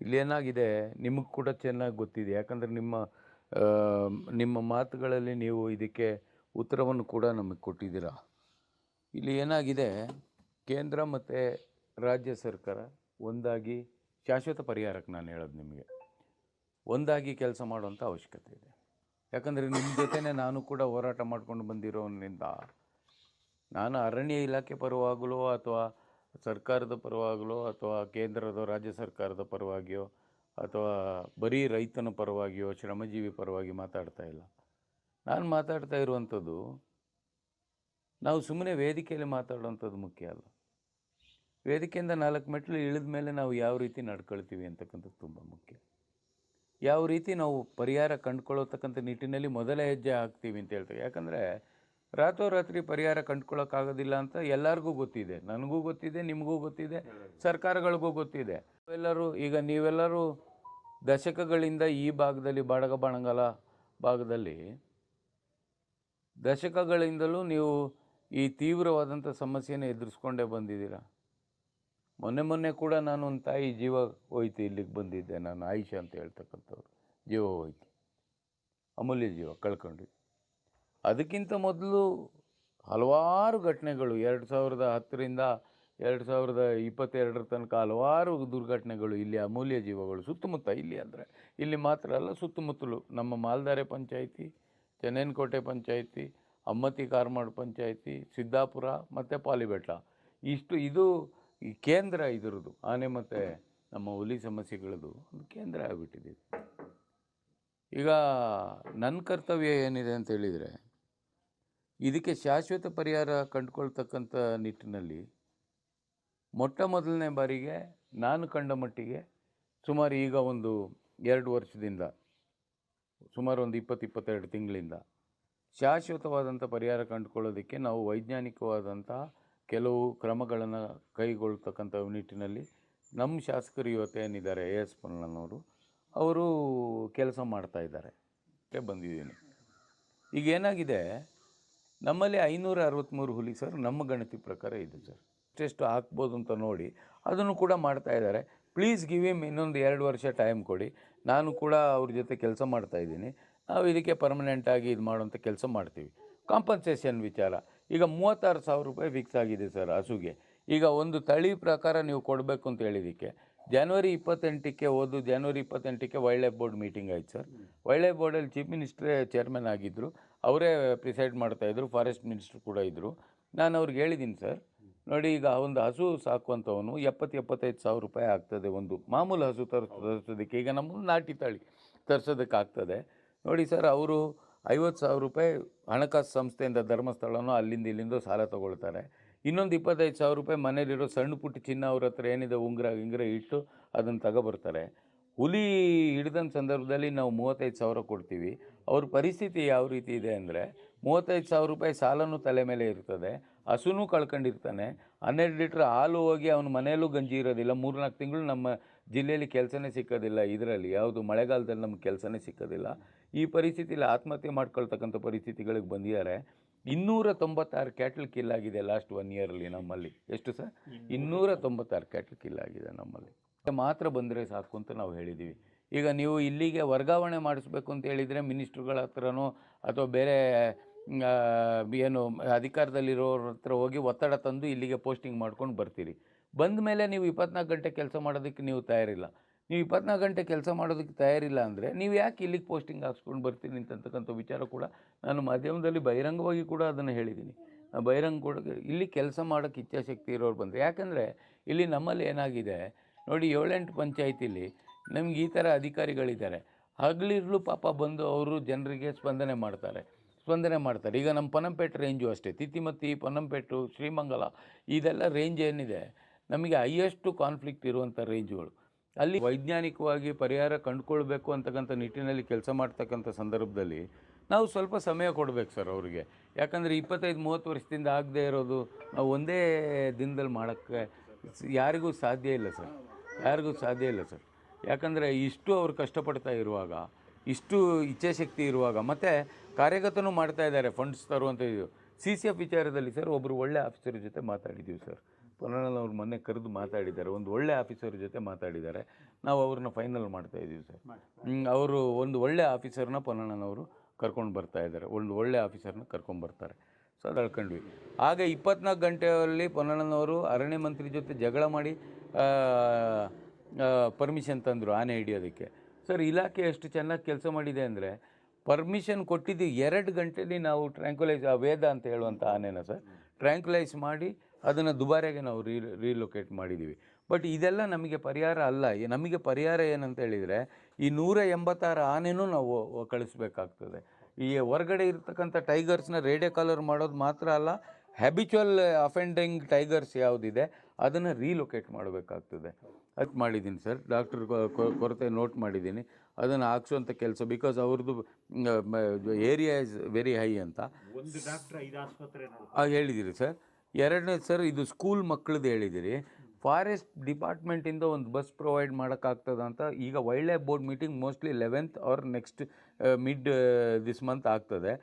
ಇಲ್ಲೇನಾಗಿದೆ ನಿಮಗೆ ಕೂಡ ಚೆನ್ನಾಗಿ ಗೊತ್ತಿದೆ. ಯಾಕಂದರೆ ನಿಮ್ಮ ನಿಮ್ಮ ಮಾತುಗಳಲ್ಲಿ ನೀವು ಇದಕ್ಕೆ ಉತ್ತರವನ್ನು ಕೂಡ ನಮಗೆ ಕೊಟ್ಟಿದ್ದೀರಾ? ಇಲ್ಲಿ ಏನಾಗಿದೆ? ಕೇಂದ್ರ ಮತ್ತು ರಾಜ್ಯ ಸರ್ಕಾರ ಒಂದಾಗಿ ಶಾಶ್ವತ ಪರಿಹಾರಕ್ಕೆ ನಾನು ಹೇಳೋದು ನಿಮಗೆ. ಒಂದಾಗಿ ಕೆಲಸ ಮಾಡುವಂಥ ಅವಶ್ಯಕತೆ ಇದೆ. ಯಾಕಂದರೆ ನಿಮ್ಮ ಜೊತೆನೇ ನಾನು ಕೂಡ ಹೋರಾಟ ಮಾಡ್ಕೊಂಡು ಬಂದಿರೋನಿಂದ ನಾನು ಅರಣ್ಯ ಇಲಾಖೆ ಪರವಾಗಲೋ ಅಥವಾ ಸರ್ಕಾರದ ಪರವಾಗಲೋ ಅಥವಾ ಕೇಂದ್ರದ ರಾಜ್ಯ ಸರ್ಕಾರದ ಪರವಾಗಿಯೋ ಅಥವಾ ಬರೀ ರೈತನ ಪರವಾಗಿಯೋ, ಶ್ರಮಜೀವಿ ಪರವಾಗಿ ಮಾತಾಡ್ತಾ ಇಲ್ಲ. ನಾನು ಮಾತಾಡ್ತಾ ಇರುವಂಥದ್ದು, ನಾವು ಸುಮ್ಮನೆ ವೇದಿಕೆಯಲ್ಲಿ ಮಾತಾಡುವಂಥದ್ದು ಮುಖ್ಯ ಅಲ್ಲ. ವೇದಿಕೆಯಿಂದ ನಾಲ್ಕು ಮೆಟ್ಲು ಇಳಿದ ಮೇಲೆ ನಾವು ಯಾವ ರೀತಿ ನಡ್ಕೊಳ್ತೀವಿ ಅಂತಕ್ಕಂಥದ್ದು ತುಂಬ ಮುಖ್ಯ. ಯಾವ ರೀತಿ ನಾವು ಪರಿಹಾರ ಕಂಡುಕೊಳ್ಳತಕ್ಕಂಥ ನಿಟ್ಟಿನಲ್ಲಿ ಮೊದಲ ಹೆಜ್ಜೆ ಹಾಕ್ತೀವಿ ಅಂತ ಹೇಳ್ತೇವೆ. ಯಾಕಂದರೆ ರಾತ್ರೋರಾತ್ರಿ ಪರಿಹಾರ ಕಂಡುಕೊಳ್ಳೋಕ್ಕಾಗೋದಿಲ್ಲ ಅಂತ ಎಲ್ಲರಿಗೂ ಗೊತ್ತಿದೆ. ನನಗೂ ಗೊತ್ತಿದೆ, ನಿಮಗೂ ಗೊತ್ತಿದೆ, ಸರ್ಕಾರಗಳಿಗೂ ಗೊತ್ತಿದೆ. ಎಲ್ಲರೂ ಈಗ ನೀವೆಲ್ಲರೂ ದಶಕಗಳಿಂದ ಈ ಭಾಗದಲ್ಲಿ ಬಾಡಗ ಬಾಣಂಗಲ ಭಾಗದಲ್ಲಿ ದಶಕಗಳಿಂದಲೂ ನೀವು ಈ ತೀವ್ರವಾದಂಥ ಸಮಸ್ಯೆನ ಎದುರಿಸ್ಕೊಂಡೇ ಬಂದಿದ್ದೀರಾ? ಮೊನ್ನೆ ಮೊನ್ನೆ ಕೂಡ ನಾನು ಒಂದು ತಾಯಿ ಜೀವ ಹೋಯ್ತು ಇಲ್ಲಿಗೆ ಬಂದಿದ್ದೆ. ನಾನು ಆಯುಷ ಅಂತ ಹೇಳ್ತಕ್ಕಂಥವ್ರು. ಜೀವ ಹೋಯ್ತು. ಅಮೂಲ್ಯ ಜೀವ, ಕಳ್ಕೊಂಡ್ವಿ. ಅದಕ್ಕಿಂತ ಮೊದಲು ಹಲವಾರು ಘಟನೆಗಳು, ಎರಡು ಸಾವಿರದ ಹತ್ತರಿಂದ ಎರಡು ಸಾವಿರದ ಇಪ್ಪತ್ತೆರಡರ ತನಕ ಹಲವಾರು ದುರ್ಘಟನೆಗಳು ಇಲ್ಲಿ ಅಮೂಲ್ಯ ಜೀವಗಳು, ಸುತ್ತಮುತ್ತ ಇಲ್ಲಿ ಅಂದರೆ ಇಲ್ಲಿ ಮಾತ್ರ ಅಲ್ಲ, ಸುತ್ತಮುತ್ತಲು ನಮ್ಮ ಮಾಲ್ದಾರೆ ಪಂಚಾಯಿತಿ, ಚೆನ್ನೈನಕೋಟೆ ಪಂಚಾಯಿತಿ ಅಮ್ಮತಿ ಕಾರ್ಮಾಡ್ ಪಂಚಾಯಿತಿ, ಸಿದ್ದಾಪುರ ಮತ್ತು ಪಾಲಿಬೆಟ್ಟ ಇಷ್ಟು ಇದು ಈ ಕೇಂದ್ರ ಇದರದು ಆನೆ ಮತ್ತು ನಮ್ಮ ಹುಲಿ ಸಮಸ್ಯೆಗಳದು ಒಂದು ಕೇಂದ್ರ ಆಗಿಬಿಟ್ಟಿದೆ. ಈಗ ನನ್ನ ಕರ್ತವ್ಯ ಏನಿದೆ ಅಂತ ಹೇಳಿದರೆ ಇದಕ್ಕೆ ಶಾಶ್ವತ ಪರಿಹಾರ ಕಂಡುಕೊಳ್ತಕ್ಕಂಥ ನಿಟ್ಟಿನಲ್ಲಿ ಮೊಟ್ಟ ಮೊದಲನೇ ಬಾರಿಗೆ ನಾನು ಕಂಡ ಮಟ್ಟಿಗೆ ಸುಮಾರು ಈಗ ಒಂದು ಎರಡು ವರ್ಷದಿಂದ, ಸುಮಾರು ಒಂದು ಇಪ್ಪತ್ತು, ಇಪ್ಪತ್ತೆರಡು ತಿಂಗಳಿಂದ ಶಾಶ್ವತವಾದಂಥ ಪರಿಹಾರ ಕಂಡುಕೊಳ್ಳೋದಕ್ಕೆ ನಾವು ವೈಜ್ಞಾನಿಕವಾದಂಥ ಕೆಲವು ಕ್ರಮಗಳನ್ನು ಕೈಗೊಳ್ತಕ್ಕಂಥ ನಿಟ್ಟಿನಲ್ಲಿ ನಮ್ಮ ಶಾಸಕರು ಇವತ್ತು ಏನಿದ್ದಾರೆ, ಎ ಎಸ್ ಪೊನ್ನಣ್ಣನವರು, ಅವರು ಕೆಲಸ ಮಾಡ್ತಾ ಇದ್ದಾರೆ. ಬಂದಿದ್ದೀನಿ. ಈಗ ಏನಾಗಿದೆ ನಮ್ಮಲ್ಲಿ ಐನೂರ ಅರವತ್ತ್ಮೂರು ಹುಲಿ ಸರ್, ನಮ್ಮ ಗಣತಿ ಪ್ರಕಾರ ಇದೆ ಸರ್. ಎಷ್ಟೆಷ್ಟು ಹಾಕ್ಬೋದು ಅಂತ ನೋಡಿ, ಅದನ್ನು ಕೂಡ ಮಾಡ್ತಾ ಇದ್ದಾರೆ. ಪ್ಲೀಸ್ ಗಿವ್ ಇಮ್ ಇನ್ನೊಂದು ಎರಡು ವರ್ಷ ಟೈಮ್ ಕೊಡಿ. ನಾನು ಕೂಡ ಅವ್ರ ಜೊತೆ ಕೆಲಸ ಮಾಡ್ತಾ ಇದ್ದೀನಿ. ನಾವು ಇದಕ್ಕೆ ಪರ್ಮನೆಂಟಾಗಿ ಇದು ಮಾಡುವಂಥ ಕೆಲಸ ಮಾಡ್ತೀವಿ. ಕಾಂಪನ್ಸೇಷನ್ ವಿಚಾರ. ಈಗ ಮೂವತ್ತಾರು ಸಾವಿರ ರೂಪಾಯಿ ಫಿಕ್ಸ್ ಆಗಿದೆ ಸರ್ ಹಸುಗೆ. ಈಗ ಒಂದು ತಳಿ ಪ್ರಕಾರ ನೀವು ಕೊಡಬೇಕು ಅಂತ ಹೇಳಿದ್ದಕ್ಕೆ ಜನವರಿ ಇಪ್ಪತ್ತೆಂಟಕ್ಕೆ ಹೋದು ಜನವರಿ ಇಪ್ಪತ್ತೆಂಟಕ್ಕೆ ವೈಲ್ಡ್ ಲೈಫ್ ಬೋರ್ಡ್ ಮೀಟಿಂಗ್ ಆಯ್ತು ಸರ್. ವೈಲ್ಡ್ ಲೈಫ್ ಬೋರ್ಡಲ್ಲಿ ಚೀಫ್ ಮಿನಿಸ್ಟ್ರೇ ಚೇರ್ಮನ್ ಆಗಿದ್ದರು ಅವರೇ ಪ್ರಿಸೈಡ್ ಮಾಡ್ತಾಯಿದ್ರು ಫಾರೆಸ್ಟ್ ಮಿನಿಸ್ಟ್ರು ಕೂಡ ಇದ್ದರು ನಾನು ಅವ್ರಿಗೆ ಹೇಳಿದ್ದೀನಿ ಸರ್ ನೋಡಿ ಈಗ ಒಂದು ಹಸು ಸಾಕುವಂಥವನು ಎಪ್ಪತ್ತು ಎಪ್ಪತ್ತೈದು ಸಾವಿರ ರೂಪಾಯಿ ಆಗ್ತದೆ ಒಂದು ಮಾಮೂಲು ಹಸು ತರಿಸ್ ತರಿಸೋದಕ್ಕೆ. ಈಗ ನಮ್ಮ ನಾಟಿ ತಳಿ ತರಿಸೋದಕ್ಕೆ ಆಗ್ತದೆ. ನೋಡಿ ಸರ್ ಅವರು ಐವತ್ತು ಸಾವಿರ ರೂಪಾಯಿ ಹಣಕಾಸು ಸಂಸ್ಥೆಯಿಂದ ಧರ್ಮಸ್ಥಳನೋ ಅಲ್ಲಿಂದ ಇಲ್ಲಿಂದ ಸಾಲ ತೊಗೊಳ್ತಾರೆ. ಇನ್ನೊಂದು ಇಪ್ಪತ್ತೈದು ಸಾವಿರ ರೂಪಾಯಿ ಮನೇಲಿರೋ ಸಣ್ಣ ಪುಟ್ಟ ಚಿನ್ನ ಅವ್ರ ಹತ್ರ ಏನಿದೆ ಉಂಗುರ, ಗಿಂಗುರ ಇಟ್ಟು ಅದನ್ನು ತಗೊಬರ್ತಾರೆ. ಹುಲಿ ಹಿಡಿದಂಥ ಸಂದರ್ಭದಲ್ಲಿ ನಾವು ಮೂವತ್ತೈದು ಸಾವಿರ ಕೊಡ್ತೀವಿ. ಅವ್ರ ಪರಿಸ್ಥಿತಿ ಯಾವ ರೀತಿ ಇದೆ ಅಂದರೆ ಮೂವತ್ತೈದು ಸಾವಿರ ರೂಪಾಯಿ ಸಾಲನೂ ತಲೆ ಮೇಲೆ ಇರ್ತದೆ, ಹಸುನೂ ಕಳ್ಕೊಂಡಿರ್ತಾನೆ. ಹನ್ನೆರಡು ಲೀಟ್ರ್ ಹಾಲು ಹೋಗಿ ಅವನ ಮನೆಯಲ್ಲೂ ಗಂಜಿ ಇರೋದಿಲ್ಲ. ಮೂರ್ನಾಲ್ಕು ತಿಂಗಳು ನಮ್ಮ ಜಿಲ್ಲೆಯಲ್ಲಿ ಕೆಲಸನೇ ಸಿಕ್ಕೋದಿಲ್ಲ ಇದರಲ್ಲಿ. ಯಾವುದು ಮಳೆಗಾಲದಲ್ಲಿ ನಮ್ಗೆ ಕೆಲಸನೇ ಸಿಕ್ಕೋದಿಲ್ಲ. ಈ ಪರಿಸ್ಥಿತಿಯಲ್ಲಿ ಆತ್ಮಹತ್ಯೆ ಮಾಡ್ಕೊಳ್ತಕ್ಕಂಥ ಪರಿಸ್ಥಿತಿಗಳಿಗೆ ಬಂದಿದ್ದಾರೆ. ಇನ್ನೂರ ತೊಂಬತ್ತಾರು ಕ್ಯಾಟಲ್ ಕಿಲ್ ಆಗಿದೆ ಲಾಸ್ಟ್ ಒನ್ ಇಯರಲ್ಲಿ ನಮ್ಮಲ್ಲಿ. ಎಷ್ಟು ಸರ್? ಇನ್ನೂರ ತೊಂಬತ್ತಾರು ಕ್ಯಾಟಲ್ ಕಿಲ್ ಆಗಿದೆ ನಮ್ಮಲ್ಲಿ. ಮಾತ್ರ ಬಂದರೆ ಸಾಕು ಅಂತ ನಾವು ಹೇಳಿದ್ದೀವಿ ಈಗ ನೀವು ಇಲ್ಲಿಗೆ ವರ್ಗಾವಣೆ ಮಾಡಿಸ್ಬೇಕು ಅಂತ ಹೇಳಿದರೆ ಮಿನಿಸ್ಟ್ರುಗಳ ಹತ್ರನೋ ಅಥವಾ ಬೇರೆ ಏನು ಅಧಿಕಾರದಲ್ಲಿರೋರ ಹತ್ರ ಹೋಗಿ ಒತ್ತಡ ತಂದು ಇಲ್ಲಿಗೆ ಪೋಸ್ಟಿಂಗ್ ಮಾಡ್ಕೊಂಡು ಬರ್ತೀರಿ. ಬಂದ ಮೇಲೆ ನೀವು ಇಪ್ಪತ್ನಾಲ್ಕು ಗಂಟೆ ಕೆಲಸ ಮಾಡೋದಕ್ಕೆ ನೀವು ತಯಾರಿಲ್ಲ. ನೀವು ಇಪ್ಪತ್ನಾಲ್ಕು ಗಂಟೆ ಕೆಲಸ ಮಾಡೋದಕ್ಕೆ ತಯಾರಿಲ್ಲ ಅಂದರೆ ನೀವು ಯಾಕೆ ಇಲ್ಲಿಗೆ ಪೋಸ್ಟಿಂಗ್ ಹಾಕ್ಸ್ಕೊಂಡು ಬರ್ತೀನಿ ಅಂತಕ್ಕಂಥ ವಿಚಾರ ಕೂಡ ನಾನು ಮಾಧ್ಯಮದಲ್ಲಿ ಬಹಿರಂಗವಾಗಿ ಕೂಡ ಅದನ್ನು ಹೇಳಿದ್ದೀನಿ. ಬಹಿರಂಗ ಕೂಡ ಇಲ್ಲಿ ಕೆಲಸ ಮಾಡೋಕ್ಕೆ ಇಚ್ಛಾಶಕ್ತಿ ಇರೋರು ಬಂದರೆ, ಯಾಕಂದರೆ ಇಲ್ಲಿ ನಮ್ಮಲ್ಲಿ ಏನಾಗಿದೆ, ನೋಡಿ ಏಳೆಂಟು ಪಂಚಾಯತಿಲಿ ನಮ್ಗೆ ಈ ಥರ ಅಧಿಕಾರಿಗಳಿದ್ದಾರೆ. ಹಗಲಿರ್ಲು ಪಾಪ ಬಂದು ಅವರು ಜನರಿಗೆ ಸ್ಪಂದನೆ ಮಾಡ್ತಾರೆ ಸ್ಪಂದನೆ ಮಾಡ್ತಾರೆ. ಈಗ ನಮ್ಮ ಪನಂಪೇಟೆ ರೇಂಜು ಅಷ್ಟೇ ತಿತಿಮತಿ ಪೊನಂಪೇಟು, ಶ್ರೀಮಂಗಲ, ಇದೆಲ್ಲ ರೇಂಜ್ ಏನಿದೆ, ನಮಗೆ ಹೈಯೆಸ್ಟು ಕಾನ್ಫ್ಲಿಕ್ಟ್ ಇರುವಂಥ ರೇಂಜ್ಗಳು ಅಲ್ಲಿ ವೈಜ್ಞಾನಿಕವಾಗಿ ಪರಿಹಾರ ಕಂಡುಕೊಳ್ಬೇಕು ಅಂತಕ್ಕಂಥ ನಿಟ್ಟಿನಲ್ಲಿ ಕೆಲಸ ಮಾಡ್ತಕ್ಕಂಥ ಸಂದರ್ಭದಲ್ಲಿ ನಾವು ಸ್ವಲ್ಪ ಸಮಯ ಕೊಡಬೇಕು ಸರ್ ಅವರಿಗೆ. ಯಾಕಂದರೆ ಇಪ್ಪತ್ತೈದು, ಮೂವತ್ತು ವರ್ಷದಿಂದ ಆಗದೇ ಇರೋದು ನಾವು ಒಂದೇ ದಿನದಲ್ಲಿ ಮಾಡೋಕ್ಕೆ ಯಾರಿಗೂ ಸಾಧ್ಯ ಇಲ್ಲ ಸರ್. ಯಾರಿಗೂ ಸಾಧ್ಯ ಇಲ್ಲ ಸರ್. ಯಾಕಂದರೆ ಇಷ್ಟು ಅವರು ಕಷ್ಟಪಡ್ತಾ ಇರುವಾಗ, ಇಷ್ಟು ಇಚ್ಛಾಶಕ್ತಿ ಇರುವಾಗ, ಮತ್ತು ಕಾರ್ಯಗತನೂ ಮಾಡ್ತಾ ಇದ್ದಾರೆ ಫಂಡ್ಸ್ ತರುವಂಥ ಇದು ಸಿ ಸಿ ಎಫ್ ವಿಚಾರದಲ್ಲಿ ಸರ್ ಒಬ್ಬರು ಒಳ್ಳೆ ಆಫೀಸರ್ ಜೊತೆ ಮಾತಾಡಿದ್ದೀವಿ ಸರ್. ಪೊನ್ನಣ್ಣನವ್ರು ಮೊನ್ನೆ ಕರೆದು ಮಾತಾಡಿದ್ದಾರೆ. ಒಂದು ಒಳ್ಳೆ ಆಫೀಸರ್ ಜೊತೆ ಮಾತಾಡಿದ್ದಾರೆ. ನಾವು ಅವ್ರನ್ನ ಫೈನಲ್ ಮಾಡ್ತಾ ಇದ್ದೀವಿ ಸರ್. ಅವರು ಒಂದು ಒಳ್ಳೆ ಆಫೀಸರ್ನ ಪೊನ್ನಣ್ಣನವರು ಕರ್ಕೊಂಡು ಬರ್ತಾ ಇದ್ದಾರೆ. ಒಂದು ಒಳ್ಳೆ ಆಫೀಸರ್ನ ಕರ್ಕೊಂಡು ಬರ್ತಾರೆ. ಸೊ ಅದು ಅಳ್ಕೊಂಡ್ವಿ. ಆಗ ಇಪ್ಪತ್ನಾಲ್ಕು ಗಂಟೆಯಲ್ಲಿ ಪೊನ್ನಣ್ಣನವರು ಅರಣ್ಯ ಮಂತ್ರಿ ಜೊತೆ ಜಗಳ ಮಾಡಿ ಪರ್ಮಿಷನ್ ತಂದರು ಆನೆ ಹಿಡಿಯೋದಕ್ಕೆ. ಸರ್ ಇಲಾಖೆ ಎಷ್ಟು ಚೆನ್ನಾಗಿ ಕೆಲಸ ಮಾಡಿದೆ ಅಂದರೆ ಪರ್ಮಿಷನ್ ಕೊಟ್ಟಿದ್ದು ಎರಡು ಗಂಟೆಯಲ್ಲಿ ನಾವು ಟ್ರ್ಯಾಂಕ್ಯುಲೈಸ್ ಆ ವೇದ ಅಂತ ಹೇಳುವಂಥ ಆನೆನ ಸರ್ ಟ್ರ್ಯಾಂಕ್ಯುಲೈಸ್ ಮಾಡಿ ಅದನ್ನು ದುಬಾರಿಯಾಗಿ ನಾವು ರೀ ರೀಲೊಕೇಟ್ ಮಾಡಿದ್ದೀವಿ ಬಟ್ ಇದೆಲ್ಲ ನಮಗೆ ಪರಿಹಾರ ಅಲ್ಲ. ನಮಗೆ ಪರಿಹಾರ ಏನಂತ ಹೇಳಿದರೆ ಈ ನೂರ ಎಂಬತ್ತಾರು ಆನೆನೂ ನಾವು ಕಳಿಸ್ಬೇಕಾಗ್ತದೆ. ಈ ಹೊರಗಡೆ ಇರ್ತಕ್ಕಂಥ ಟೈಗರ್ಸ್ನ ರೇಡಿಯೋ ಕಾಲರ್ ಮಾಡೋದು ಮಾತ್ರ ಅಲ್ಲ ಹ್ಯಾಬಿಚುವಲ್ ಅಫೆಂಡಿಂಗ್ ಟೈಗರ್ಸ್ ಯಾವುದಿದೆ ಅದನ್ನು ರೀಲೊಕೇಟ್ ಮಾಡಬೇಕಾಗ್ತದೆ. ಅದು ಮಾಡಿದ್ದೀನಿ ಸರ್. ಡಾಕ್ಟ್ರ್ ಕೊರತೆ ನೋಟ್ ಮಾಡಿದ್ದೀನಿ ಅದನ್ನು ಹಾಕ್ಸೋಂಥ ಕೆಲಸ ಬಿಕಾಸ್ ಅವ್ರದ್ದು ಏರಿಯಾ ಇಸ್ ವೆರಿ ಹೈ ಅಂತ. ಒಂದು ಡಾಕ್ಟರ್ ಐದು ಆಸ್ಪತ್ರೆ ಆ, ಹೇಳಿದ್ದೀರಿ ಸರ್. ಎರಡನೇ ಸರ್, ಇದು ಸ್ಕೂಲ್ ಮಕ್ಕಳದ್ದು ಹೇಳಿದ್ದೀರಿ ಫಾರೆಸ್ಟ್ ಡಿಪಾರ್ಟ್ಮೆಂಟಿಂದ ಒಂದು ಬಸ್ ಪ್ರೊವೈಡ್ ಮಾಡೋಕ್ಕಾಗ್ತದ ಅಂತ ಈಗ wild life board meeting mostly eleventh or next mid this month ಆಗ್ತದೆ.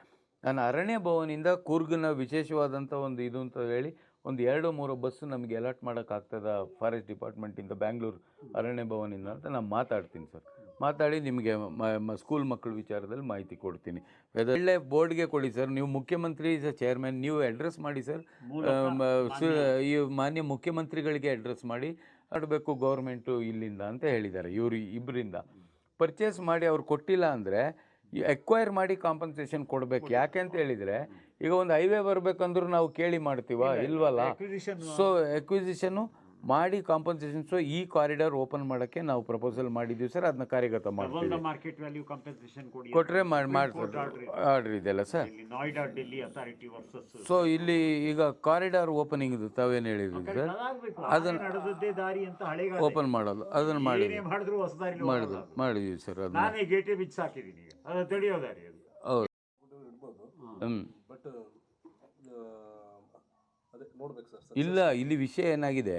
ನಾನು ಅರಣ್ಯ ಭವನಿಂದ ಕೂರ್ಗ್ನ ವಿಶೇಷವಾದಂಥ ಒಂದು ಇದು ಅಂತ ಹೇಳಿ ಒಂದು ಎರಡು ಮೂರು ಬಸ್ಸು ನಮಗೆ ಅಲರ್ಟ್ ಮಾಡೋಕ್ಕಾಗ್ತದ ಫಾರೆಸ್ಟ್ ಡಿಪಾರ್ಟ್ಮೆಂಟಿಂದ ಬ್ಯಾಂಗ್ಳೂರು ಅರಣ್ಯ ಭವನಿಂದ ಅಂತ ನಾನು ಮಾತಾಡ್ತೀನಿ ಸರ್. ಮಾತಾಡಿ ನಿಮಗೆ ಸ್ಕೂಲ್ ಮಕ್ಕಳ ವಿಚಾರದಲ್ಲಿ ಮಾಹಿತಿ ಕೊಡ್ತೀನಿ. ಒಳ್ಳೆ ಬೋರ್ಡ್ಗೆ ಕೊಡಿ ಸರ್ ನೀವು ಮುಖ್ಯಮಂತ್ರಿ ಚೇರ್ಮನ್ ನೀವು ಅಡ್ರೆಸ್ ಮಾಡಿ ಸರ್ ಈ ಮಾನ್ಯ ಮುಖ್ಯಮಂತ್ರಿಗಳಿಗೆ ಅಡ್ರೆಸ್ ಮಾಡಿ ಮಾಡಬೇಕು ಗೌರ್ಮೆಂಟು ಇಲ್ಲಿಂದ ಅಂತ ಹೇಳಿದ್ದಾರೆ ಇವರು ಇಬ್ಬರಿಂದ ಪರ್ಚೇಸ್ ಮಾಡಿ ಅವ್ರು ಕೊಟ್ಟಿಲ್ಲ ಅಂದರೆ ಎಕ್ವೈರ್ ಮಾಡಿ ಕಾಂಪನ್ಸೇಷನ್ ಕೊಡಬೇಕು. ಯಾಕೆ ಅಂತ ಹೇಳಿದರೆ ಈಗ ಒಂದು ಹೈವೇ ಬರಬೇಕಂದ್ರೂ ನಾವು ಕೇಳಿ ಮಾಡ್ತೀವ? ಇಲ್ವಲ್ಲ? ಸೊ ಎಕ್ವಿಸಿಷನ್ನು ಮಾಡಿ ಕಾಂಪನ್ಸೇಷನ್ ಸೊ ಈ ಕಾರಿಡಾರ್ ಓಪನ್ ಮಾಡೋಕ್ಕೆ ನಾವು ಪ್ರಪೋಸಲ್ ಮಾಡಿದ್ದೀವಿ ಸರ್. ಅದನ್ನ ಕಾರ್ಯಗತ ಮಾಡ್ತೀವಿ. ಮಾರ್ಕೆಟ್ ವ್ಯಾಲ್ಯೂ ಕಾಂಪನ್ಸೇಷನ್ ಕೊಡಿ ಕೊಟ್ಟರೆ ಮಾಡಿ ಮಾಡ್ತಾರೆ ಆರ್ಡ್ರ್ ಇದೆಯಲ್ಲ ಸರ್? ಇಲ್ಲಿ Noida Delhi authority versus so ಇಲ್ಲಿ ಈಗ ಕಾರಿಡಾರ್ ಓಪನಿಂಗ್ ಇದು. ತಾವೇನು ಹೇಳಿದ್ರಿ ಸರ್? ಅದನ್ನ- ದಾರಿ ಅಂತ ಹಳೆ ಓಪನ್ ಮಾಡೋದು. ಅದನ್ನು ಮಾಡಿ ಮಾಡಿದ್ರು ಹೊಸ ದಾರಿ ಮಾಡಿದ್ವಿ ಮಾಡಿದ್ವಿ ಸರ್ ಅದನ್ನ. ನಾನೇ ಗೇಟೇ ಬಿಚ್ಚಿ ಹಾಕಿದ್ದೀನಿ ಈಗ. ಅದು ತಡೆಯೋ ದಾರಿ ಅದು. ಹೌದು. ಹ್ಞೂ ಬಟ್ ಅದೇ ನೋಡ್ಬೇಕು ಸರ್ ಇಲ್ಲ ಇಲ್ಲಿ ವಿಷಯ ಏನಾಗಿದೆ?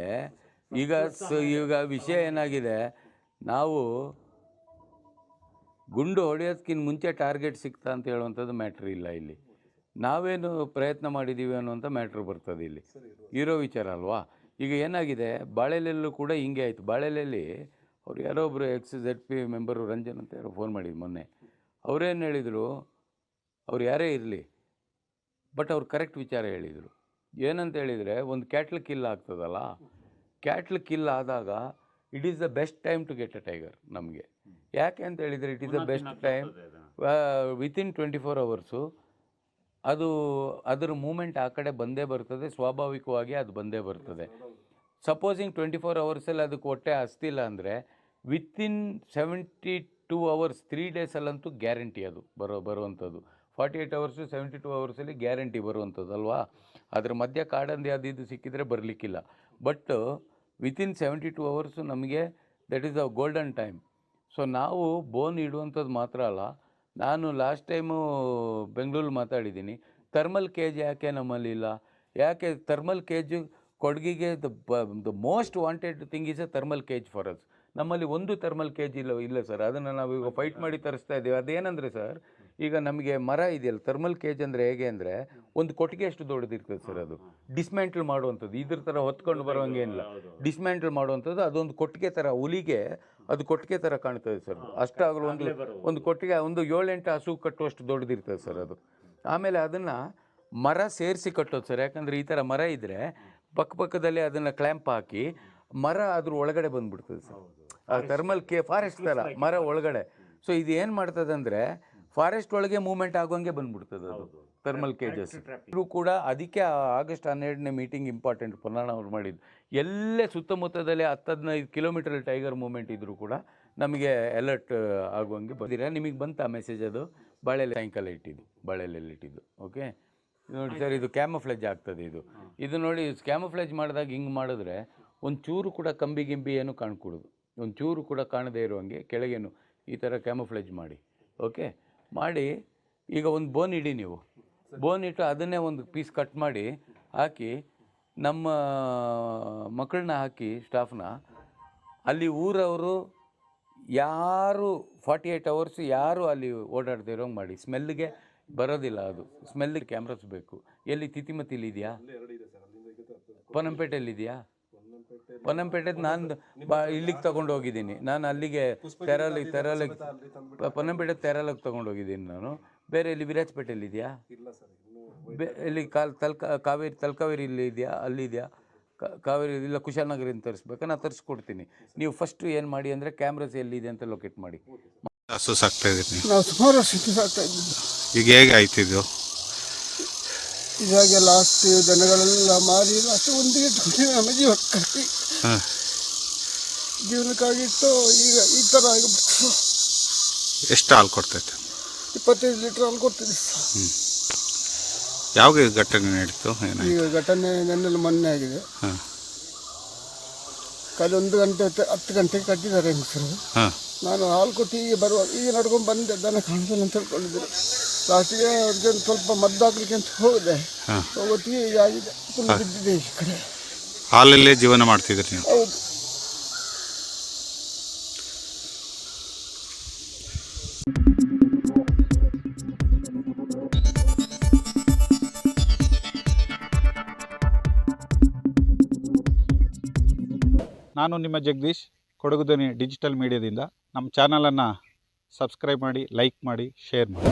ಈಗ ಸ ಈಗ ವಿಷಯ ಏನಾಗಿದೆ? ನಾವು ಗುಂಡು ಹೊಡೆಯೋದಕ್ಕಿಂತ ಮುಂಚೆ ಟಾರ್ಗೆಟ್ ಸಿಗ್ತಾ ಅಂತ ಹೇಳುವಂಥದ್ದು ಮ್ಯಾಟ್ರ್ ಇಲ್ಲ ಇಲ್ಲಿ. ನಾವೇನು ಪ್ರಯತ್ನ ಮಾಡಿದ್ದೀವಿ ಅನ್ನುವಂಥ ಮ್ಯಾಟ್ರ್ ಬರ್ತದೆ ಇಲ್ಲಿ. ಇರೋ ವಿಚಾರ ಅಲ್ವಾ? ಈಗ ಏನಾಗಿದೆ? ಬಾಳೆಲೆಲ್ಲೂ ಕೂಡ ಹಿಂಗೆ ಆಯಿತು. ಬಾಳೆಲೆಯಲ್ಲಿ ಅವ್ರು ಯಾರೋ ಒಬ್ಬರು X Z P member Ranjan ಅಂತ ಯಾರೋ ಫೋನ್ ಮಾಡಿದ್ದು ಮೊನ್ನೆ. ಅವರೇನು ಹೇಳಿದರು? ಅವ್ರು ಯಾರೇ ಇರಲಿ ಬಟ್ ಅವ್ರು ಕರೆಕ್ಟ್ ವಿಚಾರ ಹೇಳಿದರು. ಏನಂತ ಹೇಳಿದರೆ ಒಂದು ಕ್ಯಾಟ್ಲ್ ಕಿಲ್ ಆಗ್ತದಲ್ಲ? ಕ್ಯಾಟ್ಲ್ ಕಿಲ್ ಆದಾಗ it is the best time to get a tiger ನಮಗೆ. ಯಾಕೆ ಅಂತ ಹೇಳಿದರೆ it is the best time within twenty four hours ಅದು ಅದರ ಮೂಮೆಂಟ್ ಆ ಕಡೆ ಬಂದೇ ಬರ್ತದೆ ಸ್ವಾಭಾವಿಕವಾಗಿ ಅದು ಬಂದೇ ಬರ್ತದೆ. ಸಪೋಸಿಂಗ್ ಟ್ವೆಂಟಿ ಫೋರ್ ಅವರ್ಸಲ್ಲಿ ಅದಕ್ಕೆ ಹೊಟ್ಟೆ ಹಸ್ತಿಲ್ಲ ಅಂದರೆ within seventy two hours three ಡೇಸಲ್ಲಂತೂ guarantee ಅದು ಬರೋ ಬರುವಂಥದ್ದು. Forty eight hours seventy two ಅವರ್ಸಲ್ಲಿ guarantee ಬರುವಂಥದ್ದು ಅಲ್ವಾ? ಅದ್ರ ಮಧ್ಯೆ ಕಾಡಂದು ಅದು ಇದು ಸಿಕ್ಕಿದರೆ ಬರಲಿಕ್ಕಿಲ್ಲ. But within seventy two hours ನಮಗೆ that is a golden time so ನಾವು ಬೋನ್ ಇಡುವಂಥದ್ದು ಮಾತ್ರ ಅಲ್ಲ, ನಾನು ಲಾಸ್ಟ್ ಟೈಮು ಬೆಂಗಳೂರು ಮಾತಾಡಿದ್ದೀನಿ. ಥರ್ಮಲ್ ಕೇಜ್ ಯಾಕೆ ನಮ್ಮಲ್ಲಿ ಇಲ್ಲ? ಯಾಕೆ ಥರ್ಮಲ್ ಕೇಜು ಕೊಡಗಿಗೆ the the most wanted thing is a thermal cage for us ನಮ್ಮಲ್ಲಿ ಒಂದು ಥರ್ಮಲ್ ಕೇಜ್ ಇಲ್ಲ ಇಲ್ಲ ಸರ್ ಅದನ್ನು ನಾವು ಈಗ ಫೈಟ್ ಮಾಡಿ ತರಿಸ್ತಾ ಇದ್ದೀವಿ ಅದೇನಂದರೆ ಸರ್ ಈಗ ನಮಗೆ ಮರ ಇದೆಯಲ್ಲ ಥರ್ಮಲ್ ಕೇಜ್ ಅಂದರೆ ಹೇಗೆ ಅಂದರೆ ಒಂದು ಕೊಟ್ಟಿಗೆ ಅಷ್ಟು ದೊಡ್ಡದಿರ್ತದೆ ಸರ್ ಅದು. ಡಿಸ್ಮ್ಯಾಂಟಲ್ ಮಾಡುವಂಥದ್ದು. ಇದ್ರ ಥರ ಹೊತ್ಕೊಂಡು ಬರೋಂಗೇನಿಲ್ಲ ಡಿಸ್ಮ್ಯಾಂಟಲ್ ಮಾಡುವಂಥದ್ದು ಅದೊಂದು ಕೊಟ್ಟಿಗೆ ಥರ ಹುಲಿಗೆ ಅದು ಕೊಟ್ಟಿಗೆ ಥರ ಕಾಣ್ತದೆ ಸರ್. ಅಷ್ಟಾಗಲು ಒಂದು ಒಂದು ಕೊಟ್ಟಿಗೆ ಒಂದು ಏಳೆಂಟು ಹಸು ಕಟ್ಟುವಷ್ಟು ದೊಡ್ಡದಿರ್ತದೆ ಸರ್ ಅದು. ಆಮೇಲೆ ಅದನ್ನು ಮರ ಸೇರಿಸಿ ಕಟ್ಟೋದು ಸರ್. ಯಾಕಂದರೆ ಈ ಥರ ಮರ ಇದ್ದರೆ ಪಕ್ಕಪಕ್ಕದಲ್ಲಿ ಅದನ್ನು ಕ್ಲ್ಯಾಂಪ್ ಹಾಕಿ ಮರ ಅದ್ರ ಒಳಗಡೆ ಬಂದುಬಿಡ್ತದೆ ಸರ್. ಆ ಥರ್ಮಲ್ ಕೆ ಫಾರೆಸ್ಟ್ ಥರ ಮರ ಒಳಗಡೆ. ಸೊ ಇದು ಏನು ಮಾಡ್ತದೆ ಅಂದರೆ ಫಾರೆಸ್ಟ್ ಒಳಗೆ ಮೂವ್ಮೆಂಟ್ ಆಗೋಂಗೆ ಬಂದ್ಬಿಡ್ತದೆ ಅದು. ಥರ್ಮಲ್ ಕೇಜಸ್ ಇವರು ಕೂಡ ಅದಕ್ಕೆ ಆಗಸ್ಟ್ ಹನ್ನೆರಡನೇ ಮೀಟಿಂಗ್ ಇಂಪಾರ್ಟೆಂಟ್ ಪುನಃ ಅವ್ರು ಮಾಡಿದ್ದು. ಎಲ್ಲೇ ಸುತ್ತಮುತ್ತದಲ್ಲಿ ಹತ್ತು ಹದಿನೈದು ಕಿಲೋಮೀಟರ್ ಟೈಗರ್ ಮೂವ್ಮೆಂಟ್ ಇದ್ದರೂ ಕೂಡ ನಮಗೆ ಅಲರ್ಟ್ ಆಗುವಂಗೆ ಬಂದಿರ ನಿಮಗೆ ಬಂತ ಮೆಸೇಜ್ ಅದು? ಬಾಳೆಲೆ ಸಾಯಂಕಾಲ ಇಟ್ಟಿದ್ದು ಬಾಳೆಲೆಲ್ಲಿ ಇಟ್ಟಿದ್ದು. ಓಕೆ ನೋಡಿ ಸರ್ ಇದು ಕ್ಯಾಮಫ್ಲೆಜ್ ಆಗ್ತದೆ ಇದು. ಇದು ನೋಡಿ ಕ್ಯಾಮಫ್ಲೆಜ್ ಮಾಡಿದಾಗ ಹಿಂಗೆ ಮಾಡಿದ್ರೆ ಒಂದು ಚೂರು ಕೂಡ ಕಂಬಿ ಗಿಂಬಿ ಏನು ಕಾಣ್ಕೊಡೋದು. ಒಂದು ಚೂರು ಕೂಡ ಕಾಣದೇ ಇರುವಂಗೆ ಕೆಳಗೇನು ಈ ಥರ ಕ್ಯಾಮಫ್ಲೆಜ್ ಮಾಡಿ. ಓಕೆ ಮಾಡಿ ಈಗ ಒಂದು ಬೋನ್ ಇಡಿ ನೀವು. ಬೋನ್ ಇಟ್ಟು ಅದನ್ನೇ ಒಂದು ಪೀಸ್ ಕಟ್ ಮಾಡಿ ಹಾಕಿ ನಮ್ಮ ಮಕ್ಕಳನ್ನ ಹಾಕಿ ಸ್ಟಾಫ್ನ ಅಲ್ಲಿ ಊರವರು ಯಾರು ಫಾರ್ಟಿ ಏಯ್ಟ್ ಅವರ್ಸ್ ಯಾರು ಅಲ್ಲಿ ಓಡಾಡ್ದಿರೋಂಗೆ ಮಾಡಿ. ಸ್ಮೆಲ್ಗೆ ಬರೋದಿಲ್ಲ ಅದು. ಸ್ಮೆಲ್ಗೆ ಕ್ಯಾಮ್ರಾಸ್ ಬೇಕು. ಎಲ್ಲಿ ತಿತಿಮತಿಲಿ ಇದೆಯಾ ಪೊನ್ನಂಪೇಟೆಯಲ್ಲಿ ಇದೆಯಾ ಪೊನ್ನಂಪೇಟೆದು ನಾನು ಇಲ್ಲಿಗೆ ತಗೊಂಡು ಹೋಗಿದ್ದೀನಿ ನಾನು ಅಲ್ಲಿಗೆ ತೆರಲಿ ತೆರಲಿ ಪೊನ್ನಂಪೇಟೆ ತೆರಲಿಗೆ ತಗೊಂಡು ಹೋಗಿದ್ದೀನಿ ನಾನು. ಬೇರೆ ಇಲ್ಲಿ ವಿರಾಜಪೇಟೆಯಲ್ಲಿ ಇದೆಯಾ? ಬೇ ಇಲ್ಲಿ. ಕಾಲ್ ತಲ್ಕ ಕಾವೇರಿ ತಲಕಾವೇರಿ ಇಲ್ಲಿ ಇದೆಯಾ? ಅಲ್ಲಿ ಇದೆಯಾ? ಕಾವೇರಿ ಇಲ್ಲ ಕುಶಾಲನಗರಿಂದ ತರಿಸ್ಬೇಕಾ ನಾನು ತರಿಸ್ಕೊಡ್ತೀನಿ. ನೀವು ಫಸ್ಟ್ ಏನು ಮಾಡಿ ಅಂದರೆ ಕ್ಯಾಮ್ರಾಸ್ ಎಲ್ಲಿದೆ ಅಂತ ಲೊಕೇಟ್ ಮಾಡಿ. ಹಸು ಸಾಕ್ತಾ ನೀವು ಸುಮಾರು ಸಾಕ್ತಾ ಈಗ ಹೇಗೆ ಆಯ್ತಿದ್ದು ಇದಾಗೆ ಲಾಸ್ಟ್ ದನಗಳೆಲ್ಲ ಮಾರಿ ಅಷ್ಟು ಒಂದಿಗೆ ಇಟ್ಕೊಂಡು ನಮ್ಮ ಜೀವ ಕಟ್ಟಿ ಜೀವನಕ್ಕಾಗಿತ್ತು ಈಗ ಈ ಥರ ಆಗಿಬಿಟ್ಟು ಎಷ್ಟು ಹಾಲು ಕೊಡ್ತೈತೆ? ಇಪ್ಪತ್ತೈದು ಲೀಟ್ರ್ ಹಾಲು ಕೊಡ್ತೀನಿ. ಯಾವಾಗ ಈ ಘಟನೆ ನಡೀತು? ಈಗ ಘಟನೆ ನೆನ್ನೆ ಮೊನ್ನೆ ಆಗಿದೆ. ಹಾಂ. ಒಂದು ಗಂಟೆ ಹೊತ್ತು- ಹತ್ತು ಗಂಟೆಗೆ ಕಟ್ಟಿದ್ದಾರೆ ಹೆಂಗಸರು. ಹಾಂ. ನಾನು ಹಾಲು ಕೊಟ್ಟು ಈಗ ಬರುವ ಈಗ ನಡ್ಕೊಂಡು ಬಂದೆ. ದನ ಕಾಣಿಸಲ್ಲ ಅಂತ ಹೇಳ್ಕೊಂಡಿದ್ದೆ ಲಾಸ್ಟಿಗೆ ಅವ್ರಿಗೆ ಸ್ವಲ್ಪ ಮದ್ದು ಹಾಕ್ಲಿಕ್ಕೆ ಅಂತ ಹೋಗಿದೆ ಹೋಗೋತ್ತಿಗೆ ಈಗ ಆಗಿದೆ. ತುಂಬ ಬಿದ್ದಿದೆ ಈ ಕಡೆ. ಹಾಲಲ್ಲೇ ಜೀವನ ಮಾಡ್ತಿದ್ರಿ ನೀವು? ಹೌದು. ನಾನು ನಿಮ್ಮ ಜಗದೀಶ್ ಕೊಡಗುದನಿ ಡಿಜಿಟಲ್ ಮೀಡಿಯಾದಿಂದ. ನಮ್ಮ ಚಾನಲನ್ನು ಸಬ್ಸ್ಕ್ರೈಬ್ ಮಾಡಿ ಲೈಕ್ ಮಾಡಿ ಶೇರ್ ಮಾಡಿ.